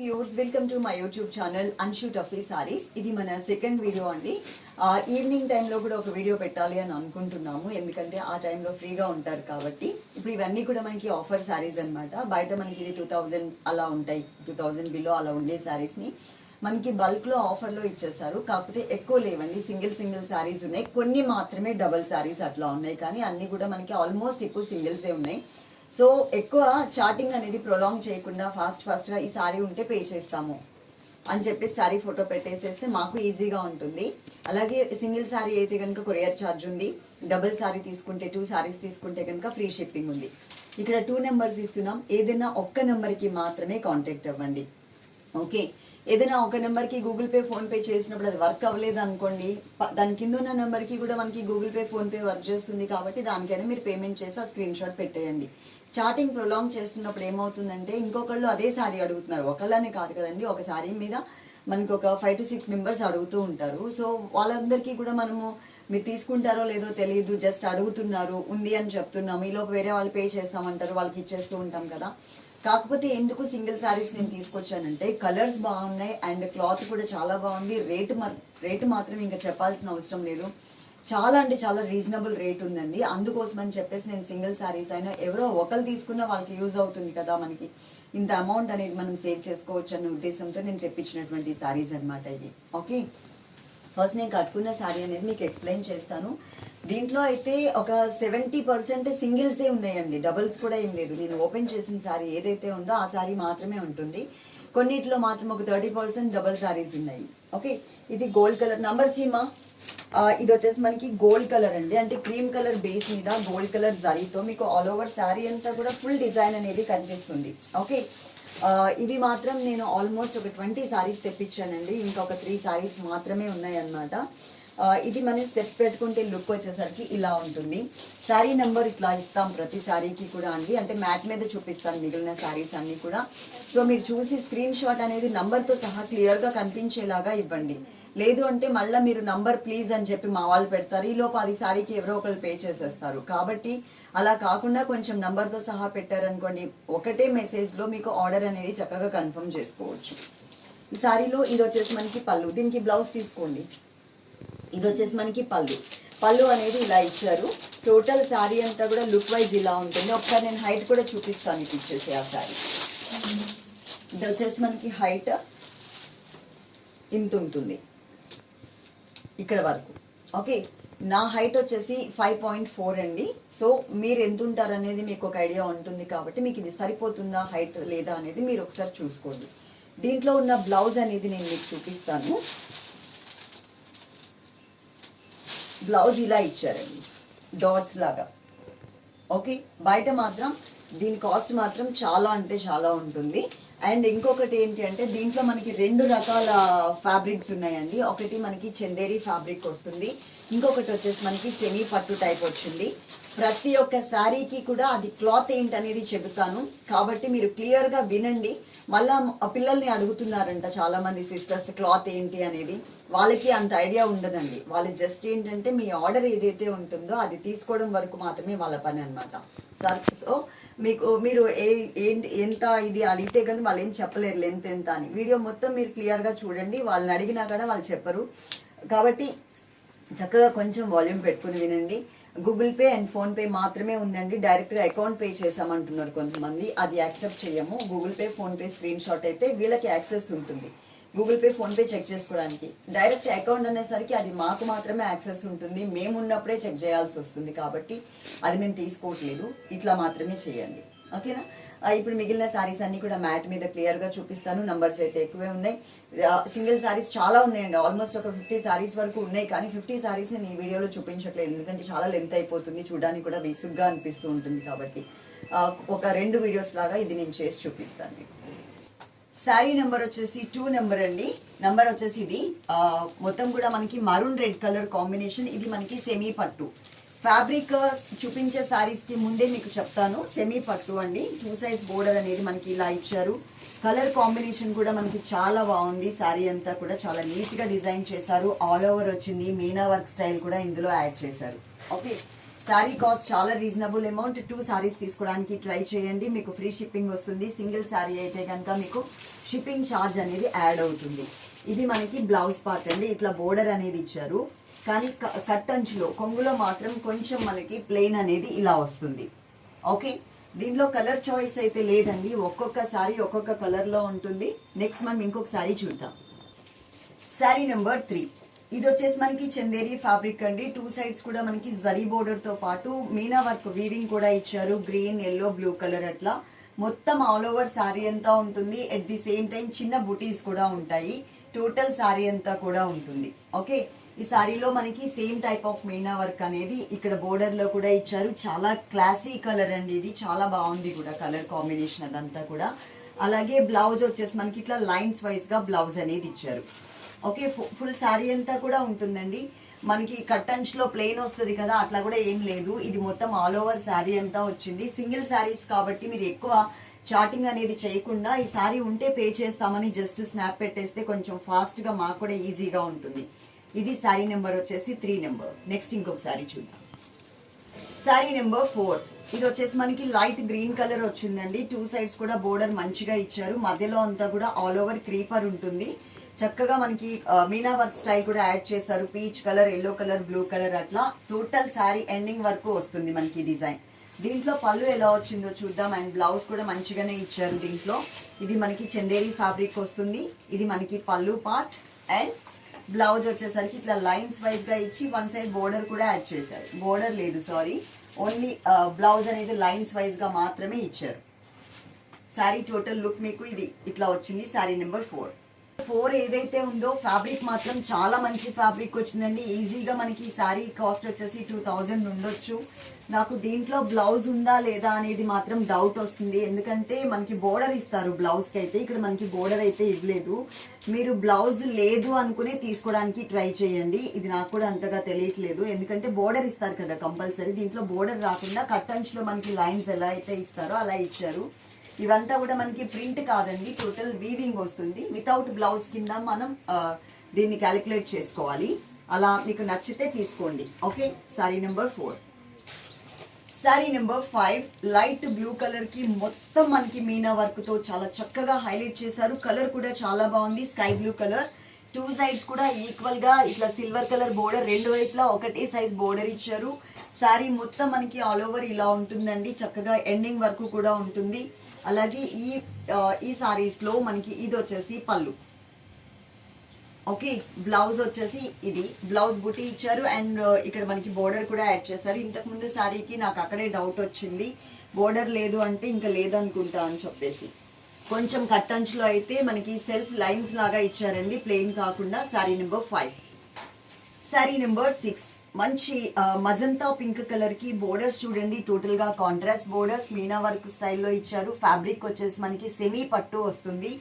Viewers welcome to my YouTube channel Anshu Tuffy saris ఇది మన second video అండి. Evening టైంలో కూడా ఒక వీడియో పెట్టాలి అని అనుకుంటున్నాము. ఎందుకంటే ఆ టైంలో ఫ్రీగా ఉంటారు కాబట్టి. ఇప్పుడు ఇవన్నీ కూడా మనకి ఆఫర్ సారీస్ అన్నమాట. బయట మనకి ఇది టూ థౌజండ్ అలా ఉంటాయి. టూ థౌజండ్ బిలో అలా ఉండే శారీస్ని మనకి బల్క్లో ఆఫర్లో ఇచ్చేసారు కాకపోతే ఎక్కువ లేవండి. సింగిల్ సింగిల్ సారీస్ ఉన్నాయి. కొన్ని మాత్రమే డబల్ సారీస్ అట్లా ఉన్నాయి. కానీ అన్నీ కూడా మనకి ఆల్మోస్ట్ ఎక్కువ సింగిల్సే ఉన్నాయి. సో ఎక్కువ చాటింగ్ అనేది ప్రొలాంగ్ చేయకుండా ఫాస్ట్ ఫాస్ట్గా ఈ సారీ ఉంటే పే చేస్తాము. అని చెప్పి శారీ ఫోటో పెట్టేసేస్తే మాకు ఈజీగా ఉంటుంది. అలాగే సింగిల్ సారీ అయితే కనుక కొరియర్ ఛార్జ్ ఉంది. డబుల్ సారీ తీసుకుంటే టూ సారీస్ తీసుకుంటే కనుక ఫ్రీ షిప్పింగ్ ఉంది. ఇక్కడ టూ నెంబర్స్ ఇస్తున్నాం. ఏదైనా ఒక్క నెంబర్కి మాత్రమే కాంటాక్ట్ అవ్వండి. ఓకే ఏదైనా ఒక నెంబర్కి గూగుల్ పే ఫోన్ పే చేసినప్పుడు అది వర్క్ అవ్వలేదు అనుకోండి దాని కింద ఉన్న నెంబర్కి కూడా మనకి గూగుల్ పే ఫోన్పే వర్క్ చేస్తుంది కాబట్టి దానికైనా మీరు పేమెంట్ చేసి ఆ స్క్రీన్ షాట్ పెట్టేయండి. చాటింగ్ ప్రొలాంగ్ చేస్తున్నప్పుడు ఏమవుతుందంటే ఇంకొకళ్ళు అదే సారీ అడుగుతున్నారు. ఒకళ్ళనే కాదు కదండి ఒక సారీ మీద మనకు ఒక ఫైవ్ టు సిక్స్ మెంబర్స్ అడుగుతూ ఉంటారు. సో వాళ్ళందరికీ కూడా మనము మీరు తీసుకుంటారో లేదో తెలియదు జస్ట్ అడుగుతున్నారు ఉంది అని చెప్తున్నాము. ఈలోపు వేరే వాళ్ళు పే చేస్తామంటారు వాళ్ళకి ఇచ్చేస్తూ ఉంటాం కదా. కాకపోతే ఎందుకు సింగిల్ శారీస్ నేను తీసుకొచ్చానంటే కలర్స్ బాగున్నాయి అండ్ క్లాత్ కూడా చాలా బాగుంది. రేటు రేటు మాత్రం ఇంకా చెప్పాల్సిన అవసరం లేదు. చాలా అంటే చాలా రీజనబుల్ రేట్ ఉందండి. అందుకోసం అని చెప్పేసి నేను సింగిల్ శారీస్ అయినా ఎవరో ఒకరు తీసుకున్న వాళ్ళకి యూజ్ అవుతుంది కదా మనకి. ఇంత అమౌంట్ అనేది మనం సేవ్ చేసుకోవచ్చు అన్న ఉద్దేశంతో నేను తెప్పించినటువంటి శారీస్ అన్నమాట ఇవి. ఓకే ఫస్ట్ నేను కట్టుకున్న శారీ అనేది మీకు ఎక్స్ప్లెయిన్ చేస్తాను. దీంట్లో అయితే ఒక సెవెంటీ పర్సెంట్ సింగిల్సే ఉన్నాయండి. డబుల్స్ కూడా ఏం లేదు. నేను ఓపెన్ చేసిన శారీ ఏదైతే ఉందో ఆ శారీ మాత్రమే ఉంటుంది. కొన్నిట్లో మాత్రం ఒక థర్టీ పర్సెంట్ డబుల్ శారీస్ ఉన్నాయి. ఓకే ఇది గోల్డ్ కలర్ నంబర్ సీమా? ఇది వచ్చేసి మనకి గోల్డ్ కలర్ అండి. అంటే క్రీమ్ కలర్ బేస్ మీద గోల్డ్ కలర్ జరీతో మీకు ఆల్ ఓవర్ శారీ అంతా కూడా ఫుల్ డిజైన్ అనేది కనిపిస్తుంది. ఓకే ఇవి మాత్రం నేను ఆల్మోస్ట్ ఒక ట్వంటీ సారీస్ తెప్పించానండి. ఇంకొక త్రీ సారీస్ మాత్రమే ఉన్నాయన్నమాట. ఇది మనం స్టెప్స్ పెట్టుకుంటే లుక్ వచ్చేసరికి ఇలా ఉంటుంది. శారీ నెంబర్ ఇట్లా ఇస్తాం ప్రతి శారీకి కూడా అండి. అంటే మ్యాట్ మీద చూపిస్తాను మిగిలిన శారీస్ అన్నీ కూడా. సో మీరు చూసి స్క్రీన్ షాట్ అనేది నంబర్తో సహా క్లియర్గా కనిపించేలాగా ఇవ్వండి. లేదు అంటే మళ్ళీ మీరు నంబర్ ప్లీజ్ అని చెప్పి మా వాళ్ళు పెడతారు. ఈ లోపు అది సారీకి ఎవరో ఒకరు పే చేసేస్తారు. కాబట్టి అలా కాకుండా కొంచెం నంబర్తో సహా పెట్టారనుకోండి ఒకటే మెసేజ్లో మీకు ఆర్డర్ అనేది చక్కగా కన్ఫర్మ్ చేసుకోవచ్చు. ఈ సారీలో ఇది వచ్చేసి మనకి పళ్ళు. దీనికి బ్లౌజ్ తీసుకోండి. ఇది వచ్చేసి మనకి పళ్ళు. పళ్ళు అనేది ఇలా ఇచ్చారు. టోటల్ శారీ అంతా కూడా లుక్ వైజ్ ఇలా ఉంటుంది. ఒకసారి నేను హైట్ కూడా చూపిస్తాను ఇది ఇచ్చేసి ఆ శారీ ఇది వచ్చేసి మనకి హైట్ ఇంత ఉంటుంది. ఇక్కడ వరకు. ఓకే నా హైట్ వచ్చేసి ఫైవ్ పాయింట్ ఫోర్ అండి. సో మీరు ఎంత ఉంటారు అనేది మీకు ఒక ఐడియా ఉంటుంది కాబట్టి మీకు ఇది సరిపోతుందా హైట్ లేదా అనేది మీరు ఒకసారి చూసుకోండి. దీంట్లో ఉన్న బ్లౌజ్ అనేది నేను మీకు చూపిస్తాను. బ్లౌజ్ ఇలా ఇచ్చారండి. డాట్స్ లాగా. ఓకే బయట మాత్రం దీని కాస్ట్ మాత్రం చాలా అంటే చాలా ఉంటుంది. అండ్ ఇంకొకటి ఏంటి అంటే దీంట్లో మనకి రెండు రకాల ఫ్యాబ్రిక్స్ ఉన్నాయండి. ఒకటి మనకి చందేరి ఫ్యాబ్రిక్ వస్తుంది. ఇంకొకటి వచ్చేసి మనకి సెమీ పట్టు టైప్ వచ్చింది. ప్రతి ఒక్క శారీకి కూడా అది క్లాత్ ఏంటనేది చెబుతాను. కాబట్టి మీరు క్లియర్గా వినండి. మళ్ళా పిల్లల్ని అడుగుతున్నారంట చాలామంది సిస్టర్స్ క్లాత్ ఏంటి అనేది. వాళ్ళకి అంత ఐడియా ఉండదండి. వాళ్ళు జస్ట్ ఏంటంటే మీ ఆర్డర్ ఏదైతే ఉంటుందో అది తీసుకోవడం వరకు మాత్రమే వాళ్ళ పని అనమాట సార్ సో మీకు మీరు ఏ ఏంటి ఎంత ఇది అడిగితే కానీ వాళ్ళు ఏం చెప్పలేరు లెంత్ ఎంత అని. వీడియో మొత్తం మీరు క్లియర్గా చూడండి. వాళ్ళని అడిగినా కూడా వాళ్ళు చెప్పరు. కాబట్టి చక్కగా కొంచెం వాల్యూమ్ పెట్టుకుని వినండి. గూగుల్ పే అండ్ ఫోన్పే మాత్రమే ఉందండి. డైరెక్ట్గా అకౌంట్ పే చేసామంటున్నారు కొంతమంది. అది యాక్సెప్ట్ చేయము. Google pay PhonePe screenshot అయితే వీళ్ళకి యాక్సెస్ ఉంటుంది. గూగుల్ పే ఫోన్పే చెక్ చేసుకోవడానికి. డైరెక్ట్ అకౌంట్ అనేసరికి అది మాకు మాత్రమే యాక్సెస్ ఉంటుంది. మేము ఉన్నప్పుడే చెక్ చేయాల్సి వస్తుంది కాబట్టి అది మేము తీసుకోవట్లేదు. ఇట్లా మాత్రమే చేయండి. ఓకేనా? ఇప్పుడు మిగిలిన శారీస్ అన్ని కూడా మ్యాట్ మీద క్లియర్గా చూపిస్తాను. నంబర్స్ అయితే ఎక్కువే ఉన్నాయి. సింగిల్ శారీస్ చాలా ఉన్నాయండి. ఆల్మోస్ట్ ఒక ఫిఫ్టీ శారీస్ వరకు ఉన్నాయి కానీ ఫిఫ్టీ శారీస్ నేను ఈ వీడియోలో చూపించట్లేదు. ఎందుకంటే చాలా లెంత్ అయిపోతుంది. చూడడానికి కూడా విసుగ్గా అనిపిస్తూ ఉంటుంది కాబట్టి ఒక రెండు వీడియోస్ లాగా ఇది నేను చేసి చూపిస్తాను మీకు. శారీ నెంబర్ వచ్చేసి టూ నెంబర్ అండి. నెంబర్ వచ్చేసి ఇది. మొత్తం కూడా మనకి మరూన్ రెడ్ కలర్ కాంబినేషన్ ఇది మనకి సెమీ పట్టు. ఫ్యాబ్రిక్ చూపించే శారీస్కి ముందే మీకు చెప్తాను. సెమీ పట్టు అండి. టూ సైడ్స్ బోర్డర్ అనేది మనకి ఇలా ఇచ్చారు. కలర్ కాంబినేషన్ కూడా మనకి చాలా బాగుంది. శారీ అంతా కూడా చాలా నీట్గా డిజైన్ చేశారు. ఆల్ ఓవర్ వచ్చింది. మీనా వర్క్ స్టైల్ కూడా ఇందులో యాడ్ చేశారు. ఓకే శారీ కాస్ట్ చాలా రీజనబుల్ అమౌంట్ టూ శారీస్ తీసుకోవడానికి ట్రై చేయండి. మీకు ఫ్రీ షిప్పింగ్ వస్తుంది. సింగిల్ శారీ అయితే కనుక మీకు షిప్పింగ్ ఛార్జ్ అనేది యాడ్ అవుతుంది. ఇది మనకి బ్లౌజ్ పార్ట్ అండి. ఇట్లా బోర్డర్ అనేది ఇచ్చారు. కానీ క- కట్ అంచులో కొంగులో మాత్రం కొంచెం మనకి ప్లెయిన్ అనేది ఇలా వస్తుంది. ఓకే దీనిలో కలర్ చాయిస్ అయితే లేదండి. ఒక్కొక్క సారీ ఒక్కొక్క కలర్లో ఉంటుంది. నెక్స్ట్ మనం ఇంకొక సారీ చూద్దాం. శారీ నెంబర్ త్రీ ఇది వచ్చేసి మనకి చందేరి ఫ్యాబ్రిక్ అండి. టూ సైడ్స్ కూడా మనకి జరీ బోర్డర్తో పాటు మీనా వర్క్ వీవింగ్ కూడా ఇచ్చారు. గ్రీన్ ఎల్లో బ్లూ కలర్ అట్లా. మొత్తం ఆల్ ఓవర్ శారీ అంతా ఉంటుంది. ఎట్ ది సేమ్ టైం చిన్న బుటీస్ కూడా ఉంటాయి. టోటల్ శారీ అంతా కూడా ఉంటుంది. ఓకే ఈ శారీలో మనకి same type of meena work అనేది ఇక్కడ బోర్డర్లో కూడా ఇచ్చారు. చాలా క్లాసీ కలర్ అండి ఇది. చాలా బాగుంది కూడా కలర్ కాంబినేషన్ అదంతా కూడా. అలాగే బ్లౌజ్ వచ్చేసి మనకి ఇట్లా లైన్స్ వైజ్గా బ్లౌజ్ అనేది ఇచ్చారు. ఓకే ఫు- ఫుల్ శారీ అంతా కూడా ఉంటుందండి. మనకి కట్టంచ్ ప్లెయిన్ వస్తుంది కదా అట్లా కూడా ఏం లేదు. ఇది మొత్తం ఆల్ ఓవర్ శారీ అంతా వచ్చింది. సింగిల్ శారీస్ కాబట్టి మీరు ఎక్కువ చాటింగ్ అనేది చేయకుండా ఈ శారీ ఉంటే పే చేస్తామని జస్ట్ స్నాప్ పెట్టేస్తే కొంచెం ఫాస్ట్గా మాకు కూడా ఈజీగా ఉంటుంది. ఇది శారీ నెంబర్ వచ్చేసి త్రీ నెంబర్. నెక్స్ట్ ఇంకొక శారీ చూద్దాం. Sari number four. ఇది వచ్చేసి మనకి లైట్ గ్రీన్ కలర్ వచ్చిందండి. టూ సైడ్స్ కూడా బోర్డర్ మంచిగా ఇచ్చారు. మధ్యలో అంతా కూడా ఆల్ ఓవర్ క్రీపర్ ఉంటుంది. చక్కగా మనకి మీనా వర్క్ స్టైల్ కూడా యాడ్ చేశారు. Peach colour yellow colour blue colour అట్లా టోటల్ శారీ ఎండింగ్ వరకు వస్తుంది మనకి డిజైన్. దీంట్లో పళ్ళు ఎలా వచ్చిందో చూద్దాం. అండ్ బ్లౌజ్ కూడా మంచిగానే ఇచ్చారు దీంట్లో. ఇది మనకి చందేరి ఫ్యాబ్రిక్ వస్తుంది. ఇది మనకి పళ్ళు పార్ట్. అండ్ బ్లౌజ్ వచ్చేసరికి ఇట్లా లైన్స్ వైజ్గా ఇచ్చి వన్ సైడ్ బోర్డర్ కూడా యాడ్ చేశారు. బోర్డర్ లేదు సారీ. ఓన్లీ బ్లౌజ్ అనేది లైన్స్ వైజ్గా మాత్రమే ఇచ్చారు. శారీ టోటల్ లుక్ మీకు ఇది ఇట్లా వచ్చింది. Sari number four. ఫోర్ ఏదైతే ఉందో ఫ్యాబ్రిక్ మాత్రం చాలా మంచి ఫ్యాబ్రిక్ వచ్చిందండి. ఈజీగా మనకి ఈ శారీ కాస్ట్ వచ్చేసి టూ థౌజండ్ ఉండొచ్చు. నాకు దీంట్లో బ్లౌజ్ ఉందా లేదా అనేది మాత్రం డౌట్ వస్తుంది. ఎందుకంటే మనకి బోర్డర్ ఇస్తారు బ్లౌజ్కి అయితే. ఇక్కడ మనకి బోర్డర్ అయితే ఇవ్వలేదు. మీరు బ్లౌజ్ లేదు అనుకునే తీసుకోవడానికి ట్రై చేయండి. ఇది నాకు కూడా అంతగా తెలియట్లేదు. ఎందుకంటే బోర్డర్ ఇస్తారు కదా కంపల్సరీ దీంట్లో బోర్డర్ రాకుండా కట్టంచులో మనకి లైన్స్ ఎలా అయితే ఇస్తారో అలా ఇచ్చారు. ఇవంతా కూడా మనకి ప్రింట్ కాదండి టోటల్ వీవింగ్ వస్తుంది. వితౌట్ బ్లౌజ్ కింద మనం దీన్ని క్యాలిక్యులేట్ చేసుకోవాలి. అలా మీకు నచ్చితే తీసుకోండి. Okay sari number four sari number five light blue కలర్కి మొత్తం మనకి మీనా వర్క్తో చాలా చక్కగా హైలైట్ చేశారు. కలర్ కూడా చాలా బాగుంది. Sky blue colour two sides కూడా ఈక్వల్గా ఇట్లా సిల్వర్ కలర్ బోర్డర్ రెండు వైపులా ఒకటే సైజ్ బోర్డర్ ఇచ్చారు. శారీ మొత్తం మనకి ఆల్ ఓవర్ ఇలా ఉంటుందండి. చక్కగా ఎండింగ్ వరకు కూడా ఉంటుంది. అలాగే ఈ ఈ సారీస్లో మనకి ఇది వచ్చేసి పళ్ళు. ఓకే బ్లౌజ్ వచ్చేసి ఇది. బ్లౌజ్ బుటీ ఇచ్చారు అండ్ ఇక్కడ మనకి బోర్డర్ కూడా యాడ్ చేశారు. ఇంతకుముందు శారీకి నాకు అక్కడే డౌట్ వచ్చింది. బోర్డర్ లేదు అంటే ఇంకా లేదనుకుంటా అని చెప్పేసి. కొంచెం కట్టంచులో అయితే మనకి సెల్ఫ్ లైన్స్ లాగా ఇచ్చారండి. ప్లెయిన్ కాకుండా sari number five sari number six మంచి మజంతా పింక్ కలర్కి బోర్డర్స్ చూడండి. టోటల్గా కాంట్రాస్ట్ బోర్డర్స్ మీనా వర్క్ స్టైల్లో ఇచ్చారు. ఫ్యాబ్రిక్ వచ్చేసి మనకి సెమీ పట్టు వస్తుంది.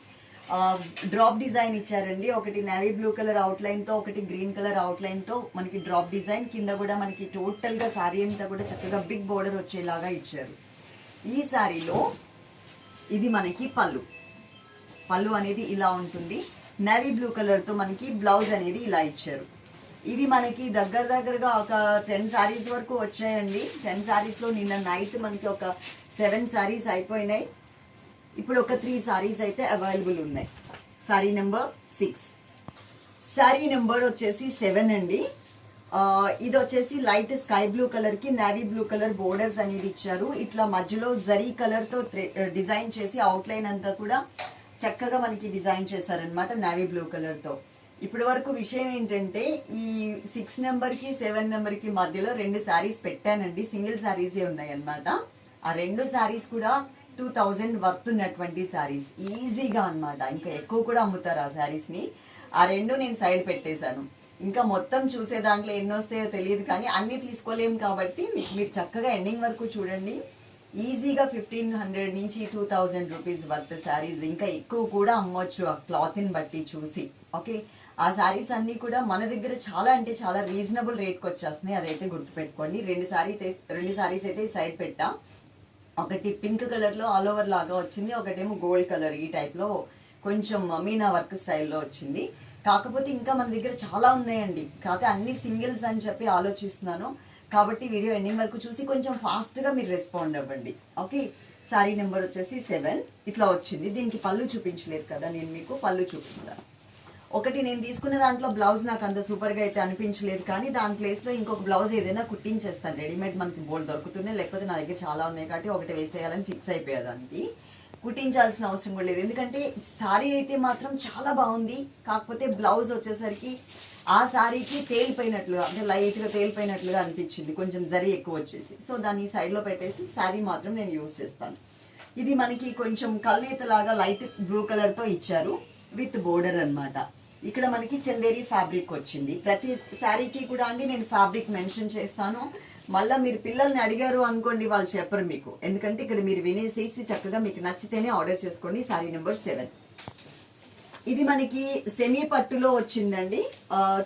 డ్రాప్ డిజైన్ ఇచ్చారండి. ఒకటి నేవీ బ్లూ కలర్ అవుట్లైన్తో తో ఒకటి గ్రీన్ కలర్ అవుట్లైన్తో తో మనకి డ్రాప్ డిజైన్ కింద కూడా మనకి టోటల్గా శారీ అంతా కూడా చక్కగా బిగ్ బోర్డర్ వచ్చేలాగా ఇచ్చారు. ఈ శారీలో ఇది మనకి పళ్ళు. పళ్ళు అనేది ఇలా ఉంటుంది. నేవీ బ్లూ కలర్తో మనకి బ్లౌజ్ అనేది ఇలా ఇచ్చారు. ఇవి మనకి దగ్గర దగ్గరగా ఒక టెన్ శారీస్ వరకు వచ్చాయండి. టెన్ శారీస్లో నిన్న నైట్ మనకి ఒక సెవెన్ శారీస్ అయిపోయినాయి. ఇప్పుడు ఒక త్రీ శారీస్ అయితే అవైలబుల్ ఉన్నాయి. Sari number six sari number వచ్చేసి సెవెన్ అండి. ఇది వచ్చేసి లైట్ స్కై బ్లూ కలర్కి నావీ బ్లూ కలర్ బోర్డర్స్ అనేది ఇచ్చారు. ఇట్లా మధ్యలో జరీ కలర్తో డిజైన్ చేసి అవుట్ లైన్ అంతా కూడా చక్కగా మనకి డిజైన్ చేశారనమాట నావీ బ్లూ కలర్తో ఇప్పటి వరకు విషయం ఏంటంటే ఈ సిక్స్ నెంబర్కి సెవెన్ నెంబర్కి మధ్యలో రెండు శారీస్ పెట్టానండి. సింగిల్ శారీసే ఉన్నాయి అన్నమాట ఆ రెండు శారీస్ కూడా టూ థౌజండ్ వర్త్ ఉన్నటువంటి శారీస్ ఈజీగా అన్నమాట. ఇంకా ఎక్కువ కూడా అమ్ముతారు ఆ శారీస్ని ఆ రెండు నేను సైడ్ పెట్టేశాను. ఇంకా మొత్తం చూసే దాంట్లో ఎన్ని వస్తాయో తెలియదు కానీ అన్నీ తీసుకోలేం కాబట్టి మీకు మీరు చక్కగా ఎండింగ్ వరకు చూడండి. ఈజీగా ఫిఫ్టీన్ హండ్రెడ్ నుంచి two thousand rupees worth saris ఇంకా ఎక్కువ కూడా అమ్మొచ్చు ఆ క్లాత్ని బట్టి చూసి. ఓకే? ఆ శారీస్ అన్నీ కూడా మన దగ్గర చాలా అంటే చాలా రీజనబుల్ రేట్కి వచ్చేస్తున్నాయి. అదైతే గుర్తుపెట్టుకోండి. రెండు శారీస్ రెండు శారీస్ అయితే సైడ్ పెట్టా. ఒకటి పింక్ కలర్లో ఆల్ ఓవర్ లాగా వచ్చింది. ఒకటేమో గోల్డ్ కలర్ ఈ టైప్లో కొంచెం మీనా వర్క్ స్టైల్లో వచ్చింది. కాకపోతే ఇంకా మన దగ్గర చాలా ఉన్నాయండి. కాకపోతే అన్ని సింగిల్స్ అని చెప్పి ఆలోచిస్తున్నాను. కాబట్టి వీడియో ఎండింగ్ వరకు చూసి కొంచెం ఫాస్ట్గా మీరు రెస్పాండ్ అవ్వండి. ఓకే శారీ నెంబర్ వచ్చేసి సెవెన్ ఇట్లా వచ్చింది. దీనికి పళ్ళు చూపించలేదు కదా నేను మీకు పళ్ళు చూపిస్తాను ఒకటి నేను తీసుకున్న దాంట్లో బ్లౌజ్ నాకు అంత సూపర్గా అయితే అనిపించలేదు కానీ దాని ప్లేస్లో ఇంకొక బ్లౌజ్ ఏదైనా కుట్టించేస్తాను. రెడీమేడ్ మనకి బోల్డ్ దొరుకుతున్నాయి. లేకపోతే నా దగ్గర చాలా ఉన్నాయి కాబట్టి ఒకటి వేసేయాలని ఫిక్స్ అయిపోయేదానికి. కుట్టించాల్సిన అవసరం కూడా లేదు. ఎందుకంటే శారీ అయితే మాత్రం చాలా బాగుంది. కాకపోతే బ్లౌజ్ వచ్చేసరికి ఆ సారీకి తేలిపోయినట్లుగా అంటే లైట్గా తేలిపోయినట్లుగా అనిపించింది. కొంచెం జరీ ఎక్కువ వచ్చేసి. సో దాన్ని సైడ్లో పెట్టేసి శారీ మాత్రం నేను యూస్ చేస్తాను. ఇది మనకి కొంచెం కల్నేతలాగా లైట్ బ్లూ కలర్తో ఇచ్చారు విత్ బోర్డర్ అన్నమాట. ఇక్కడ మనకి చందేరి ఫ్యాబ్రిక్ వచ్చింది. ప్రతి శారీకి కూడా అండి నేను ఫ్యాబ్రిక్ మెన్షన్ చేస్తాను. మళ్ళీ మీరు పిల్లల్ని అడిగారు అనుకోండి వాళ్ళు చెప్పరు మీకు. ఎందుకంటే ఇక్కడ మీరు వినేసేసి చక్కగా మీకు నచ్చితేనే ఆర్డర్ చేసుకోండి. Sari number seven. ఇది మనకి సెమీ పట్టులో వచ్చిందండి.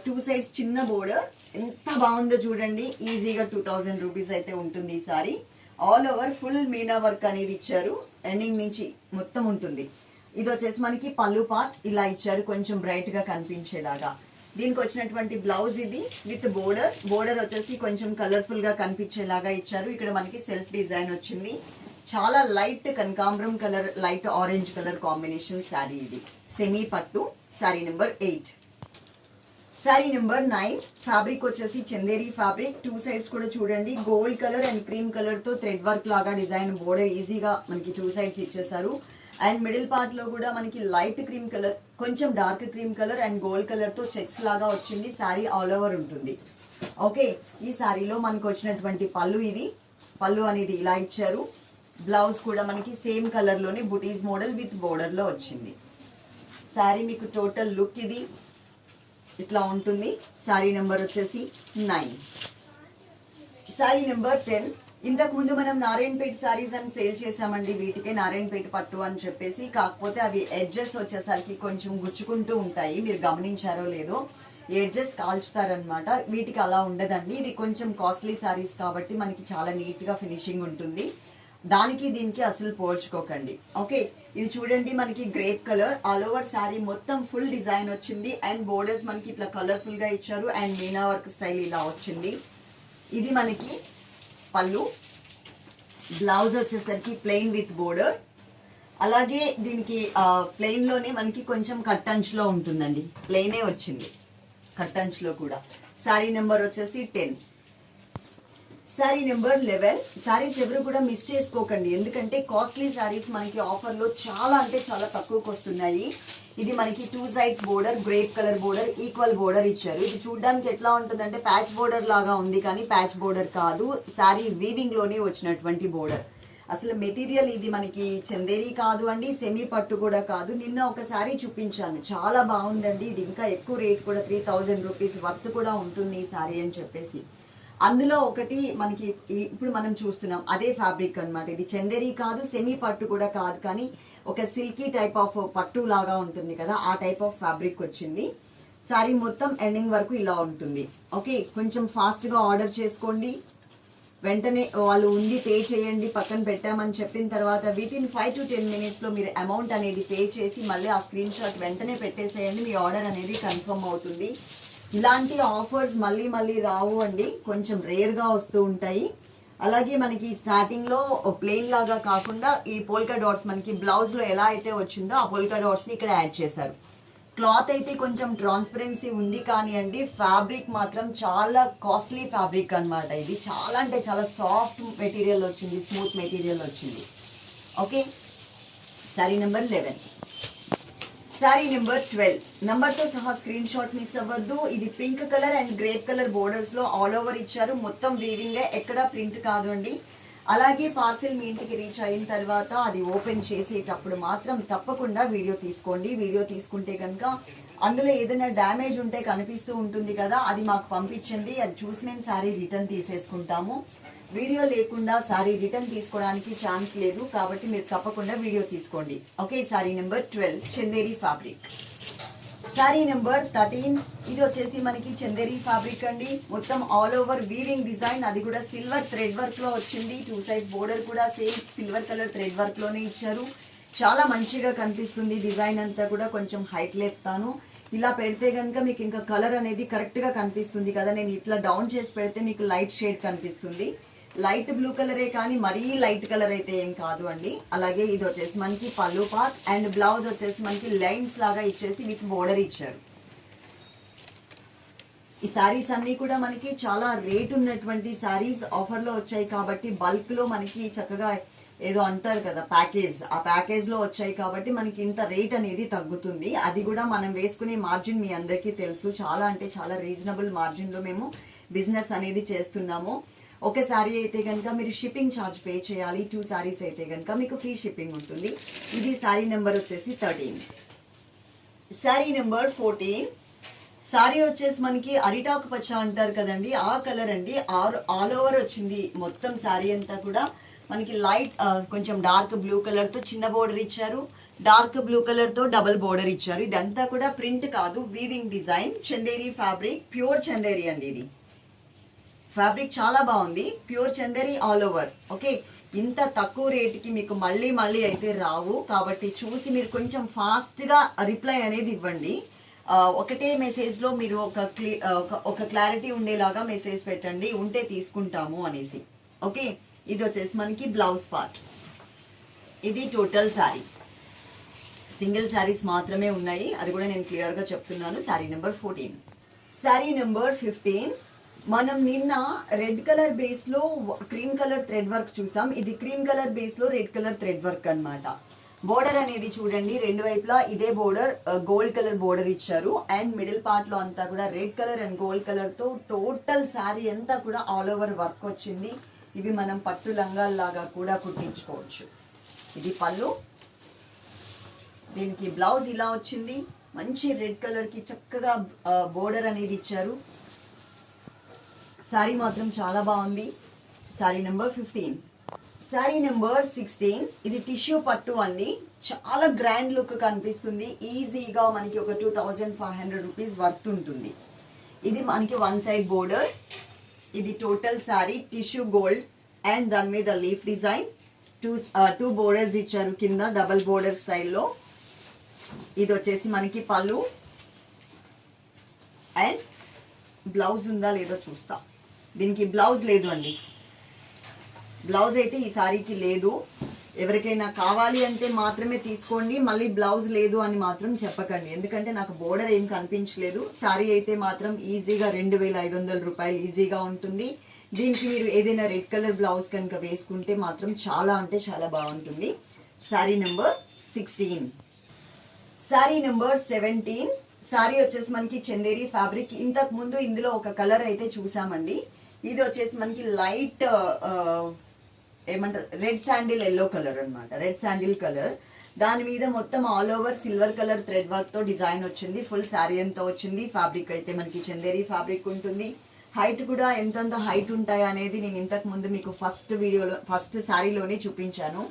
టూ సైడ్స్ చిన్న బోర్డర్ ఎంత బాగుందో చూడండి. ఈజీగా టూ థౌజండ్ రూపీస్ అయితే ఉంటుంది ఈ sari. All over full meena work అనేది ఇచ్చారు. ఎండింగ్ నుంచి మొత్తం ఉంటుంది. ఇది వచ్చేసి మనకి పళ్ళు పార్ట్ ఇలా ఇచ్చారు. కొంచెం బ్రైట్గా కనిపించేలాగా. దీనికి వచ్చినటువంటి బ్లౌజ్ ఇది విత్ బోర్డర్ బోర్డర్ వచ్చేసి కొంచెం కలర్ఫుల్గా కనిపించేలాగా ఇచ్చారు. ఇక్కడ మనకి సెల్ఫ్ డిజైన్ వచ్చింది. చాలా లైట్ కనకాంబరం colour light orange colour combination sari ఇది. సెమీ పట్టు sari number eight. Sari number nine fabric వచ్చేసి చందేరి ఫ్యాబ్రిక్. టూ సైడ్స్ కూడా చూడండి గోల్డ్ కలర్ అండ్ క్రీమ్ కలర్తో థ్రెడ్ వర్క్ లాగా డిజైన్ బోర్డర్ ఈజీగా మనకి టూ సైడ్స్ ఇచ్చేసారు అండ్ మిడిల్ పార్ట్లో కూడా మనకి లైట్ క్రీమ్ కలర్ కొంచెం dark cream colour and gold కలర్తో చెక్స్ లాగా వచ్చింది. శారీ ఆల్ ఓవర్ ఉంటుంది. ఓకే ఈ శారీలో మనకు వచ్చినటువంటి పళ్ళు ఇది. పళ్ళు అనేది ఇలా ఇచ్చారు. బ్లౌజ్ కూడా మనకి సేమ్ కలర్లోనే బుటీస్ మోడల్ విత్ బోర్డర్లో వచ్చింది. శారీ మీకు టోటల్ లుక్ ఇది. ఇట్లా ఉంటుంది. శారీ నెంబర్ వచ్చేసి నైన్. Sari number ten. ఇంతకు ముందు మనం నారాయణపేట శారీస్ అని సేల్ చేసామండి వీటికే నారాయణపేట పట్టు అని చెప్పేసి. కాకపోతే అవి ఎడ్జెస్ వచ్చేసరికి కొంచెం గుచ్చుకుంటూ ఉంటాయి. మీరు గమనించారో లేదో. ఎడ్జెస్ కాల్చుతారనమాట వీటికి అలా ఉండదండి. ఇది కొంచెం కాస్ట్లీ శారీస్ కాబట్టి మనకి చాలా నీట్గా ఫినిషింగ్ ఉంటుంది. దానికి దీనికి అసలు పోల్చుకోకండి. ఓకే ఇది చూడండి మనకి grape colour. All over sari మొత్తం ఫుల్ డిజైన్ వచ్చింది. అండ్ బోర్డర్స్ మనకి ఇట్లా కలర్ఫుల్గా ఇచ్చారు. అండ్ మీనా వర్క్ స్టైల్ ఇలా వచ్చింది. ఇది మనకి పళ్ళు. బ్లౌజ్ వచ్చేసరికి ప్లెయిన్ విత్ బోర్డర్ అలాగే దీనికి ప్లెయిన్లోనే మనకి కొంచెం కట్టంచులో ఉంటుందండి. ప్లెయినే వచ్చింది. కట్టంచ్లో కూడా. శారీ నెంబర్ వచ్చేసి ten sari number eleven saris ఎవరు కూడా మిస్ చేసుకోకండి. ఎందుకంటే కాస్ట్లీ శారీస్ మనకి ఆఫర్లో చాలా అంటే చాలా తక్కువకి వస్తున్నాయి. ఇది మనకి two sides border grape colour border equal border ఇచ్చారు. ఇది చూడడానికి ఎట్లా ఉంటుందంటే ప్యాచ్ బోర్డర్ లాగా ఉంది కానీ ప్యాచ్ బోర్డర్ కాదు. శారీ వీవింగ్లోనే వచ్చినటువంటి బోర్డర్ అసలు మెటీరియల్ ఇది మనకి చందేరి కాదు అండి సెమీ పట్టు కూడా కాదు. నిన్న ఒక శారీ చూపించాను. చాలా బాగుందండి. ఇది ఇంకా ఎక్కువ రేట్ కూడా త్రీ థౌజండ్ రూపీస్ వర్త్ కూడా ఉంటుంది ఈ శారీ అని చెప్పేసి. అందులో ఒకటి మనకి ఇప్పుడు మనం చూస్తున్నాం అదే ఫ్యాబ్రిక్ అన్నమాట. ఇది చందేరి కాదు సెమీ పట్టు కూడా కాదు కానీ ఒక సిల్కీ టైప్ ఆఫ్ పట్టు లాగా ఉంటుంది కదా ఆ టైప్ ఆఫ్ ఫ్యాబ్రిక్ వచ్చింది. సారీ మొత్తం ఎండింగ్ వరకు ఇలా ఉంటుంది. ఓకే కొంచెం ఫాస్ట్గా ఆర్డర్ చేసుకోండి. వెంటనే వాళ్ళు ఉంది పే చేయండి పక్కన పెట్టామని చెప్పిన తర్వాత within five to ten మినిట్స్లో మీరు అమౌంట్ అనేది పే చేసి మళ్ళీ ఆ స్క్రీన్ షాట్ వెంటనే పెట్టేసేయండి మీ ఆర్డర్ అనేది కన్ఫర్మ్ అవుతుంది. ఇలాంటి ఆఫర్స్ మళ్ళీ మళ్ళీ రావు అండి. కొంచెం రేర్గా వస్తూ ఉంటాయి. అలాగే మనకి స్టార్టింగ్లో ప్లెయిన్ లాగా కాకుండా ఈ పోల్కా డాట్స్ మనకి బ్లౌజ్లో ఎలా అయితే వచ్చిందో ఆ పోల్కా డాట్స్ని ఇక్కడ యాడ్ చేశారు. క్లాత్ అయితే కొంచెం ట్రాన్స్పరెన్సీ ఉంది కానీ అండి ఫ్యాబ్రిక్ మాత్రం చాలా కాస్ట్లీ ఫ్యాబ్రిక్ అన్నమాట ఇది. చాలా అంటే చాలా సాఫ్ట్ మెటీరియల్ వచ్చింది స్మూత్ మెటీరియల్ వచ్చింది. Okay sari number eleven sari number ట్వెల్వ్తో సహా స్క్రీన్ షాట్ మిస్ అవ్వద్దు. ఇది pink colour and grape colour బోర్డర్స్లో all over ఇచ్చారు. మొత్తం వీవింగ్ ఎక్కడ ప్రింట్ కాదు అండి. అలాగే పార్సిల్ మీ ఇంటికి రీచ్ అయిన తర్వాత అది ఓపెన్ చేసేటప్పుడు మాత్రం తప్పకుండా వీడియో తీసుకోండి. వీడియో తీసుకుంటే కనుక అందులో ఏదైనా డ్యామేజ్ ఉంటే కనిపిస్తూ ఉంటుంది కదా అది మాకు పంపించండి. అది చూసి మేము శారీ రిటర్న్ తీసేసుకుంటాము. వీడియో లేకుండా సారీ రిటర్న్ తీసుకోవడానికి ఛాన్స్ లేదు కాబట్టి మీరు తప్పకుండా వీడియో తీసుకోండి. Okay sari number twelve Chanderi fabric. Sari number thirteen ఇది వచ్చేసి మనకి చందేరి ఫ్యాబ్రిక్ అండి. మొత్తం ఆల్ ఓవర్ వీవింగ్ డిజైన్ అది కూడా సిల్వర్ థ్రెడ్ వర్క్లో వచ్చింది. టూ సైజ్ బోర్డర్ కూడా సేమ్ సిల్వర్ కలర్ థ్రెడ్ వర్క్లోనే ఇచ్చారు. చాలా మంచిగా కనిపిస్తుంది డిజైన్ అంతా కూడా కొంచెం హైట్ లేపుతాను. ఇలా పెడితే కనుక మీకు ఇంకా కలర్ అనేది కరెక్ట్గా కనిపిస్తుంది కదా. నేను ఇట్లా డౌన్ చేసి పెడితే మీకు లైట్ షేడ్ కనిపిస్తుంది. లైట్ బ్లూ కలరే కానీ మరీ లైట్ కలర్ అయితే ఏం కాదు అండి. అలాగే ఇది వచ్చేసి మనకి పళ్ళు పార్ట్ అండ్ బ్లౌజ్ వచ్చేసి మనకి లైన్స్ లాగా ఇచ్చేసి విత్ బోర్డర్ ఇచ్చారు. ఈ శారీస్ అన్నీ కూడా మనకి చాలా రేట్ ఉన్నటువంటి శారీస్ ఆఫర్లో వచ్చాయి కాబట్టి బల్క్లో మనకి చక్కగా ఏదో అంటారు కదా ప్యాకేజ్. ఆ ప్యాకేజ్లో వచ్చాయి కాబట్టి మనకి ఇంత రేట్ అనేది తగ్గుతుంది. అది కూడా మనం వేసుకునే మార్జిన్ మీ అందరికీ తెలుసు. చాలా అంటే చాలా రీజనబుల్ మార్జిన్లో మేము బిజినెస్ అనేది చేస్తున్నాము. ఒక శారీ అయితే కనుక మీరు షిప్పింగ్ ఛార్జ్ పే చేయాలి. టూ శారీస్ అయితే కనుక మీకు ఫ్రీ షిప్పింగ్ ఉంటుంది. ఇది శారీ నెంబర్ వచ్చేసి thirteen. Sari number fourteen. Sari వచ్చేసి మనకి అరిటాకు పచ్చ అంటారు కదండి. ఆ కలర్ అండి. ఆల్ ఆల్ ఓవర్ వచ్చింది. మొత్తం శారీ అంతా కూడా మనకి లైట్ కొంచెం డార్క్ బ్లూ కలర్తో చిన్న బోర్డర్ ఇచ్చారు. డార్క్ బ్లూ కలర్తో డబల్ బోర్డర్ ఇచ్చారు. ఇదంతా కూడా ప్రింట్ కాదు. Weaving design Chanderi fabric pure Chanderi అండి ఇది. ఫ్యాబ్రిక్ చాలా బాగుంది. Pure Chanderi all over. Okay? ఇంత తక్కువ రేటుకి మీకు మళ్ళీ మళ్ళీ అయితే రావు. కాబట్టి చూసి మీరు కొంచెం ఫాస్ట్గా రిప్లై అనేది ఇవ్వండి. ఒకటే మెసేజ్లో మీరు ఒక క్లి ఒక- ఒక క్లారిటీ ఉండేలాగా మెసేజ్ పెట్టండి. ఉంటే తీసుకుంటాము అనేసి. ఓకే? ఇది వచ్చేసి మనకి బ్లౌజ్ పార్ట్. ఇది టోటల్ శారీ. సింగిల్ శారీస్ మాత్రమే ఉన్నాయి. అది కూడా నేను క్లియర్గా చెప్తున్నాను. Sari number fourteen. Sari number fifteen. మనం నిన్న రెడ్ కలర్ బేస్లో క్రీమ్ కలర్ థ్రెడ్ వర్క్ చూసాం. ఇది క్రీమ్ కలర్ బేస్లో రెడ్ కలర్ థ్రెడ్ వర్క్ అన్నమాట. బోర్డర్ అనేది చూడండి రెండు వైపులా ఇదే బోర్డర్ గోల్డ్ కలర్ బోర్డర్ ఇచ్చారు. అండ్ మిడిల్ పార్ట్లో అంతా కూడా రెడ్ కలర్ అండ్ గోల్డ్ కలర్తో టోటల్ శారీ అంతా కూడా ఆల్ ఓవర్ వర్క్ వచ్చింది. ఇవి మనం పట్టు లంగాల్లాగా కూడా కుట్టించుకోవచ్చు. ఇది పళ్ళు. దీనికి బ్లౌజ్ ఇలా వచ్చింది. మంచి రెడ్ కలర్కి చక్కగా బోర్డర్ అనేది ఇచ్చారు. శారీ మాత్రం చాలా బాగుంది. Sari number fifteen sari number sixteen ఇది టిష్యూ పట్టు అండి. చాలా గ్రాండ్ లుక్ కనిపిస్తుంది. ఈజీగా మనకి ఒక two thousand five hundred rupees worth ఉంటుంది. ఇది మనకి వన్ సైడ్ బోర్డర్ ఇది total sari tissue gold and దాని మీద leaf design two two borders ఇచ్చారు కింద డబల్ బోర్డర్ స్టైల్లో ఇది వచ్చేసి మనకి పళ్ళు. అండ్ బ్లౌజ్ ఉందా లేదో చూస్తాం. దీనికి బ్లౌజ్ లేదు అండి. బ్లౌజ్ అయితే ఈ సారీకి లేదు. ఎవరికైనా కావాలి అంటే మాత్రమే తీసుకోండి. మళ్ళీ బ్లౌజ్ లేదు అని మాత్రం చెప్పకండి. ఎందుకంటే నాకు బోర్డర్ ఏం కనిపించలేదు. శారీ అయితే మాత్రం ఈజీగా రెండు వేల ఐదు వందల రూపాయలు ఈజీగా ఉంటుంది. దీనికి మీరు ఏదైనా రెడ్ కలర్ బ్లౌజ్ కనుక వేసుకుంటే మాత్రం చాలా అంటే చాలా బాగుంటుంది. Sari number sixteen. Sari number seventeen. Sari వచ్చేసి మనకి చందేరి ఫ్యాబ్రిక్. ఇంతకు ముందు ఇందులో ఒక కలర్ అయితే చూసామండి. ఇది వచ్చేసి మనకి లైట్ ఏమంటారు? రెడ్ శాండిల్ ఎల్లో కలర్ అనమాట రెడ్ శాండిల్ కలర్. దాని మీద మొత్తం all over silver colour thread వర్క్తో డిజైన్ వచ్చింది. ఫుల్ శారీ అంతా వచ్చింది. ఫ్యాబ్రిక్ అయితే మనకి చందేరి ఫ్యాబ్రిక్ ఉంటుంది. హైట్ కూడా ఎంతంత హైట్ ఉంటాయి అనేది నేను ఇంతకు ముందు మీకు ఫస్ట్ వీడియోలో ఫస్ట్ శారీలోనే చూపించాను.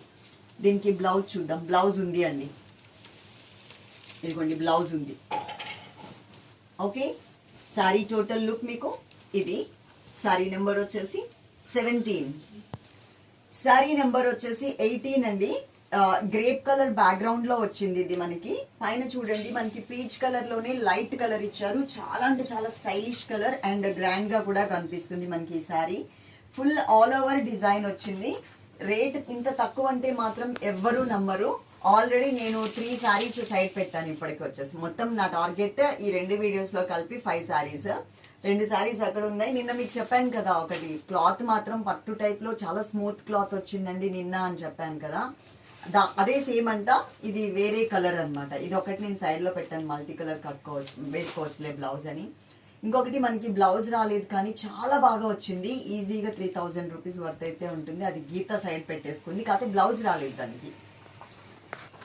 దీనికి బ్లౌజ్ చూద్దాం. బ్లౌజ్ ఉంది అండి. ఇదిగోండి బ్లౌజ్ ఉంది. ఓకే శారీ టోటల్ లుక్ మీకు ఇది. శారీ నెంబర్ వచ్చేసి సెవెంటీన్ శారీ నెంబర్ వచ్చేసి ఎయిటీన్ అండి. గ్రేప్ కలర్ బ్యాక్గ్రౌండ్లో వచ్చింది ఇది మనకి. పైన చూడండి మనకి పీచ్ కలర్లోనే లైట్ కలర్ ఇచ్చారు. చాలా అంటే చాలా స్టైలిష్ కలర్ అండ్ గ్రాండ్గా కూడా కనిపిస్తుంది మనకి ఈ sari full all over design వచ్చింది. రేట్ ఇంత తక్కువ అంటే మాత్రం ఎవ్వరూ నమ్మరు. ఆల్రెడీ నేను త్రీ శారీస్ సైడ్ పెట్టాను ఇప్పటికి వచ్చేసి. మొత్తం నా టార్గెట్ ఈ రెండు వీడియోస్లో కలిపి ఫైవ్ శారీస్ రెండు శారీస్ అక్కడ ఉన్నాయి. నిన్న మీకు చెప్పాను కదా ఒకటి. క్లాత్ మాత్రం పట్టు టైప్లో చాలా స్మూత్ క్లాత్ వచ్చిందండి నిన్న అని చెప్పాను కదా. దా అదే సేమ్ అంట. ఇది వేరే కలర్ అన్నమాట. ఇది ఒకటి నేను సైడ్లో పెట్టాను మల్టీ కలర్ కట్టుకోవచ్చు వేసుకోవచ్చులే బ్లౌజ్ అని. ఇంకొకటి మనకి బ్లౌజ్ రాలేదు కానీ చాలా బాగా వచ్చింది. ఈజీగా త్రీ థౌజండ్ రూపీస్ వర్త్ అయితే ఉంటుంది. అది గీత సైడ్ పెట్టేసుకుంది. కాకపోతే బ్లౌజ్ రాలేదు దానికి.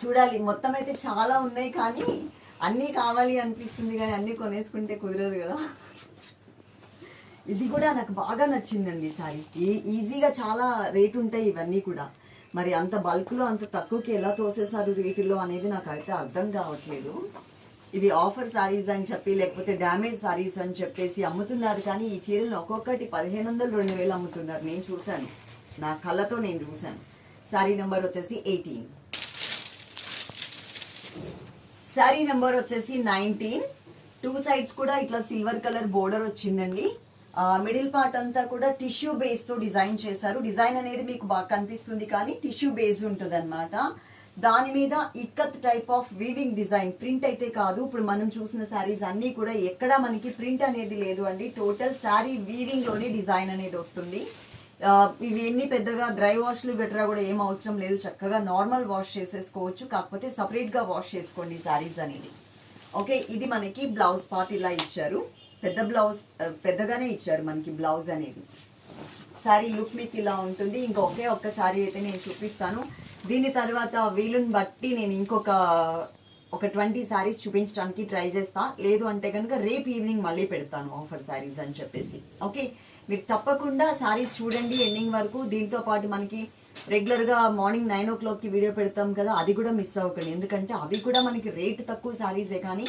చూడాలి. మొత్తం అయితే చాలా ఉన్నాయి కానీ అన్నీ కావాలి అనిపిస్తుంది కానీ అన్నీ కొనేసుకుంటే కుదరదు కదా. ఇది కూడా నాకు బాగా నచ్చిందండి సారీ. ఈజీగా చాలా రేట్ ఉంటాయి ఇవన్నీ కూడా. మరి అంత బల్క్లో అంత తక్కువకి ఎలా తోసేసారు రేటులో అనేది నాకు అయితే అర్థం కావట్లేదు. ఇవి ఆఫర్ సారీస్ అని చెప్పి లేకపోతే డ్యామేజ్ సారీస్ అని చెప్పేసి అమ్ముతున్నారు కానీ ఈ చీరలను ఒక్కొక్కటి పదిహేను వందలు రెండు వేలు అమ్ముతున్నారు. నేను చూశాను. నా కళ్ళతో నేను చూశాను. సారీ నెంబర్ వచ్చేసి ఎయిటీన్. శారీ నెంబర్ వచ్చేసి నైన్టీన్. టూ సైడ్స్ కూడా ఇట్లా సిల్వర్ కలర్ బోర్డర్ వచ్చిందండి. మిడిల్ పార్ట్ అంతా కూడా టిష్యూ బేస్తో డిజైన్ చేశారు. డిజైన్ అనేది మీకు బాగా కనిపిస్తుంది కానీ టిష్యూ బేస్ ఉంటుంది దాని మీద ikat type of weaving design print అయితే కాదు. ఇప్పుడు మనం చూసిన శారీస్ అన్ని కూడా ఎక్కడా మనకి ప్రింట్ అనేది లేదు అండి. టోటల్ శారీ వీవింగ్లోనే డిజైన్ అనేది వస్తుంది. ఇవి ఎన్ని పెద్దగా డ్రై వాష్లు గట్రా కూడా ఏం అవసరం లేదు. చక్కగా నార్మల్ వాష్ చేసేసుకోవచ్చు. కాకపోతే సపరేట్గా వాష్ చేసుకోండి శారీస్ అనేది. ఓకే ఇది మనకి బ్లౌజ్ పార్ట్ ఇలా ఇచ్చారు. పెద్ద బ్లౌజ్ పెద్దగానే ఇచ్చారు మనకి బ్లౌజ్ అనేది. సారీ లుక్ మీకు ఇలా ఉంటుంది ఇంకొకే ఒక్క శారీ అయితే నేను చూపిస్తాను. దీని తర్వాత వీలుని బట్టి నేను ఇంకొక ఒక ట్వంటీ శారీస్ చూపించడానికి ట్రై చేస్తా. లేదు అంటే కనుక రేపు ఈవినింగ్ మళ్ళీ పెడతాను ఆఫర్ శారీస్ అని చెప్పేసి. ఓకే? మీరు తప్పకుండా శారీస్ చూడండి ఎండింగ్ వరకు. దీంతో పాటు మనకి రెగ్యులర్గా మార్నింగ్ నైన్ ఓ క్లాక్కి వీడియో పెడతాం కదా అది కూడా మిస్ అవ్వకండి. ఎందుకంటే అవి కూడా మనకి రేట్ తక్కువ శారీసే కానీ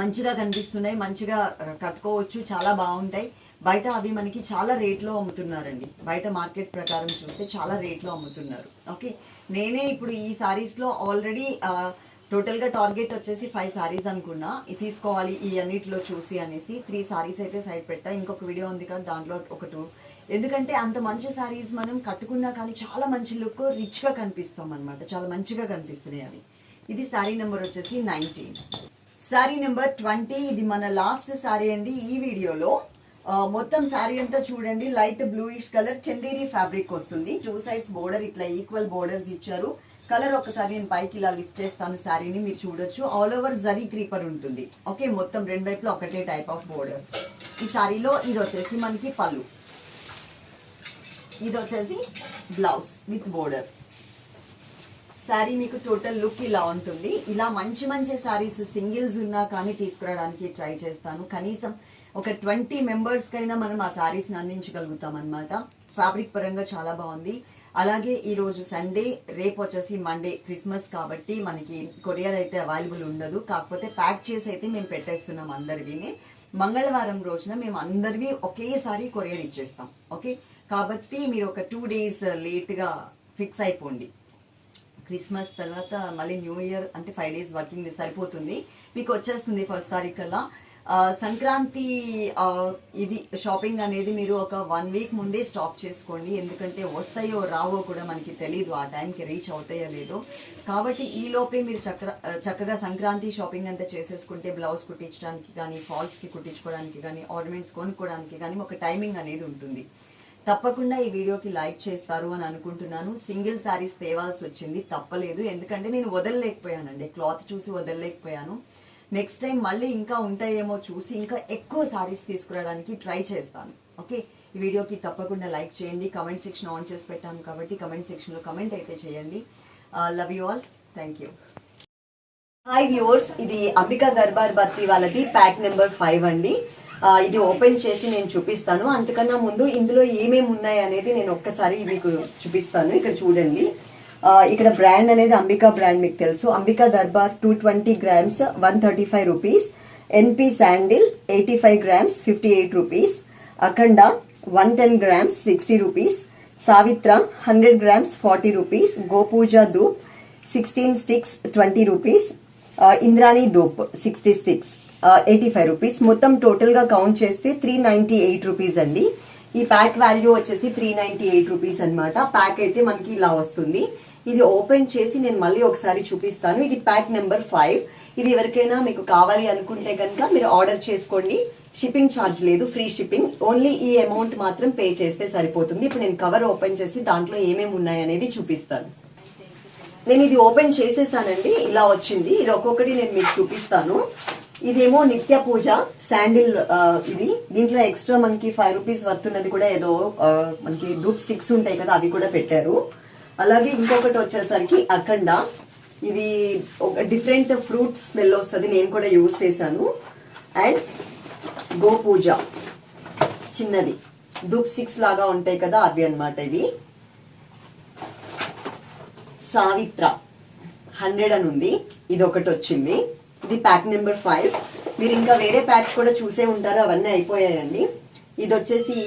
మంచిగా కనిపిస్తున్నాయి మంచిగా కట్టుకోవచ్చు చాలా బాగుంటాయి. బయట అవి మనకి చాలా రేట్లో అమ్ముతున్నారండి. బయట మార్కెట్ ప్రకారం చూస్తే చాలా రేట్లో అమ్ముతున్నారు. ఓకే? నేనే ఇప్పుడు ఈ సారీస్లో ఆల్రెడీ టోటల్గా టార్గెట్ వచ్చేసి ఫైవ్ సారీస్ అనుకున్నా. తీసుకోవాలి ఈ అన్నిటిలో చూసి అనేసి త్రీ సారీస్ అయితే సైడ్ పెట్టా. ఇంకొక వీడియో ఉంది కదా దాంట్లో ఒక టూ. ఎందుకంటే అంత మంచి సారీస్ మనం కట్టుకున్నా కానీ చాలా మంచి లుక్ రిచ్గా కనిపిస్తాం అనమాట చాలా మంచిగా కనిపిస్తున్నాయి అవి. ఇది శారీ నెంబర్ వచ్చేసి నైన్టీన్. శారీ నెంబర్ ట్వంటీ ఇది మన లాస్ట్ శారీ అండి ఈ వీడియోలో. మొత్తం శారీ అంతా చూడండి light bluish colour Chanderi fabric వస్తుంది. టూ సైడ్స్ బోర్డర్ ఇట్లా ఈక్వల్ బోర్డర్స్ ఇచ్చారు. కలర్ ఒకసారి నేను పైకి ఇలా లిఫ్ట్ చేస్తాను శారీని మీరు చూడొచ్చు. ఆల్ ఓవర్ జరీ క్రీపర్ ఉంటుంది. ఓకే మొత్తం రెండు వైపులో ఒకటే టైప్ ఆఫ్ బోర్డర్ ఈ శారీలో ఇది వచ్చేసి మనకి పళ్ళు. ఇది వచ్చేసి బ్లౌజ్ విత్ బోర్డర్ శారీ మీకు టోటల్ లుక్ ఇలా ఉంటుంది. ఇలా మంచి మంచి శారీస్ సింగిల్స్ ఉన్నా కానీ తీసుకురావడానికి ట్రై చేస్తాను. కనీసం ఒక ట్వంటీ మెంబర్స్కైనా మనం ఆ శారీస్ని అందించగలుగుతాం అనమాట ఫ్యాబ్రిక్ పరంగా చాలా బాగుంది. అలాగే ఈరోజు సండే రేపు వచ్చేసి మండే క్రిస్మస్ కాబట్టి మనకి కొరియర్ అయితే అవైలబుల్ ఉండదు. కాకపోతే ప్యాక్ చేసి అయితే మేము పెట్టేస్తున్నాం అందరివిని. మంగళవారం రోజున మేము అందరివి ఒకేసారి కొరియర్ ఇచ్చేస్తాం. ఓకే కాబట్టి మీరు ఒక టూ డేస్ లేట్గా ఫిక్స్ అయిపోండి. క్రిస్మస్ తర్వాత మళ్ళీ న్యూ ఇయర్ అంటే ఫైవ్ డేస్ వర్కింగ్ డేస్ సరిపోతుంది. మీకు వచ్చేస్తుంది ఫస్ట్ తారీఖు కల్లా సంక్రాంతి ఇది షాపింగ్ అనేది మీరు ఒక వన్ వీక్ ముందే స్టాప్ చేసుకోండి. ఎందుకంటే వస్తాయో రావో కూడా మనకి తెలియదు ఆ టైంకి రీచ్ అవుతాయో లేదో. కాబట్టి ఈ లోపే మీరు చక్కర చక్కగా సంక్రాంతి షాపింగ్ అంతా చేసేసుకుంటే బ్లౌజ్ కుట్టించడానికి కానీ ఫాల్స్కి కుట్టించుకోవడానికి కానీ ఆర్నమెంట్స్ కొనుక్కోవడానికి కానీ ఒక టైమింగ్ అనేది ఉంటుంది. తప్పకుండా ఈ వీడియోకి లైక్ చేస్తారు అని అనుకుంటున్నాను. సింగిల్ శారీస్ తేవాల్సి వచ్చింది. తప్పలేదు. ఎందుకంటే నేను వదలలేకపోయానండి. క్లాత్ చూసి వదలలేకపోయాను. నెక్స్ట్ టైం మళ్ళీ ఇంకా ఉంటాయేమో చూసి ఇంకా ఎక్కువ శారీస్ తీసుకురావడానికి ట్రై చేస్తాను. ఓకే ఈ వీడియోకి తప్పకుండా లైక్ చేయండి. కమెంట్ సెక్షన్ ఆన్ చేసి పెట్టాను కాబట్టి కమెంట్ సెక్షన్లో కమెంట్ అయితే చేయండి. Love you all thank you hi viewers ఇది అంబికా దర్బార్ బత్తి వాళ్ళది. ప్యాక్ నెంబర్ ఫైవ్ అండి. ఇది ఓపెన్ చేసి నేను చూపిస్తాను. అంతకన్నా ముందు ఇందులో ఏమేమి ఉన్నాయి అనేది నేను ఒక్కసారి మీకు చూపిస్తాను. ఇక్కడ చూడండి. ఇక్కడ బ్రాండ్ అనేది అంబికా బ్రాండ్ మీకు తెలుసు. Ambika Darbar two twenty grams one thirty five rupees. NP sandal eighty five grams fifty eight rupees. Akhanda one ten grams sixty rupees. Savitra hundred grams forty rupees. Gopuja Dhoop sixteen sticks twenty rupees. Indrani Dhoop sixty sticks. Eighty five rupees మొత్తం టోటల్గా count చేస్తే three ninety eight rupees అండి. ఈ pack value వచ్చేసి three ninety eight rupees అనమాట pack అయితే మనకి ఇలా వస్తుంది. ఇది ఓపెన్ చేసి నేను మళ్ళీ ఒకసారి చూపిస్తాను. ఇది ప్యాక్ నెంబర్ ఫైవ్ ఇది ఎవరికైనా మీకు కావాలి అనుకుంటే కనుక మీరు ఆర్డర్ చేసుకోండి. షిప్పింగ్ ఛార్జ్ లేదు ఫ్రీ షిప్పింగ్ ఓన్లీ ఈ అమౌంట్ మాత్రం పే చేస్తే సరిపోతుంది. ఇప్పుడు నేను కవర్ ఓపెన్ చేసి దాంట్లో ఏమేమి ఉన్నాయి అనేది చూపిస్తాను. నేను ఇది ఓపెన్ చేసేసానండి. ఇలా వచ్చింది. ఇది ఒక్కొక్కటి నేను మీకు చూపిస్తాను. ఇదేమో నిత్య పూజ శాండిల్ ఇది. దీంట్లో ఎక్స్ట్రా మనకి ఫైవ్ రూపీస్ వర్తున్నది కూడా ఏదో మనకి ధూప్ స్టిక్స్ ఉంటాయి కదా అవి కూడా పెట్టారు. అలాగే ఇంకొకటి వచ్చేసరికి అఖండ. ఇది ఒక డిఫరెంట్ ఫ్రూట్ స్మెల్ వస్తుంది నేను కూడా యూజ్ చేశాను. అండ్ గోపూజ చిన్నది. ధూప్ స్టిక్స్ లాగా ఉంటాయి కదా అవి అనమాట ఇవి. సావిత్ర హండ్రెడ్ అని ఉంది. ఇది ఒకటి వచ్చింది. ఇది ప్యాక్ నెంబర్ ఫైవ్ మీరు ఇంకా వేరే ప్యాక్స్ కూడా చూసే ఉంటారు అవన్నీ అయిపోయాయండి. ఇది వచ్చేసి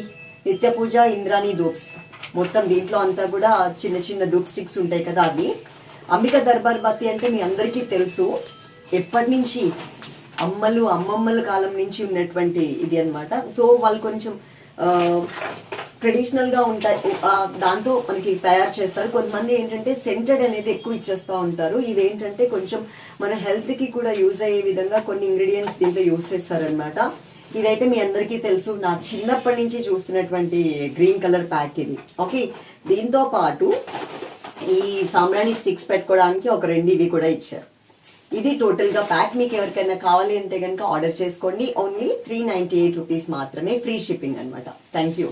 నిత్య పూజ ఇంద్రాణి ధూప్స్. మొత్తం దీంట్లో అంతా కూడా చిన్న చిన్న ధూప్ స్టిక్స్ ఉంటాయి కదా అవి. అంబిక దర్బార్ బత్తి అంటే మీ అందరికీ తెలుసు. ఎప్పటి నుంచి? అమ్మలు అమ్మమ్మల కాలం నుంచి ఉన్నటువంటి ఇది అన్నమాట. సో వాళ్ళు కొంచెం ట్రెడిషనల్గా ఉంటాయి. దాంతో మనకి తయారు చేస్తారు. కొంతమంది ఏంటంటే సెంటెడ్ అనేది ఎక్కువ ఇచ్చేస్తూ ఉంటారు. ఇవి ఏంటంటే కొంచెం మన హెల్త్కి కూడా యూజ్ అయ్యే విధంగా కొన్ని ఇంగ్రీడియంట్స్ దీంట్లో యూజ్ చేస్తారనమాట ఇదైతే మీ అందరికీ తెలుసు. నా చిన్నప్పటి నుంచి చూస్తున్నటువంటి గ్రీన్ కలర్ ప్యాక్ ఇది. ఓకే దీంతో పాటు ఈ సాంబ్రాణి స్టిక్స్ పెట్టుకోవడానికి ఒక రెండు ఇవి కూడా ఇచ్చారు. ఇది టోటల్గా ప్యాక్ మీకు ఎవరికైనా కావాలి అంటే కనుక ఆర్డర్ చేసుకోండి. Only three ninety eight rupees మాత్రమే ఫ్రీ షిప్పింగ్ అనమాట థ్యాంక్ యూ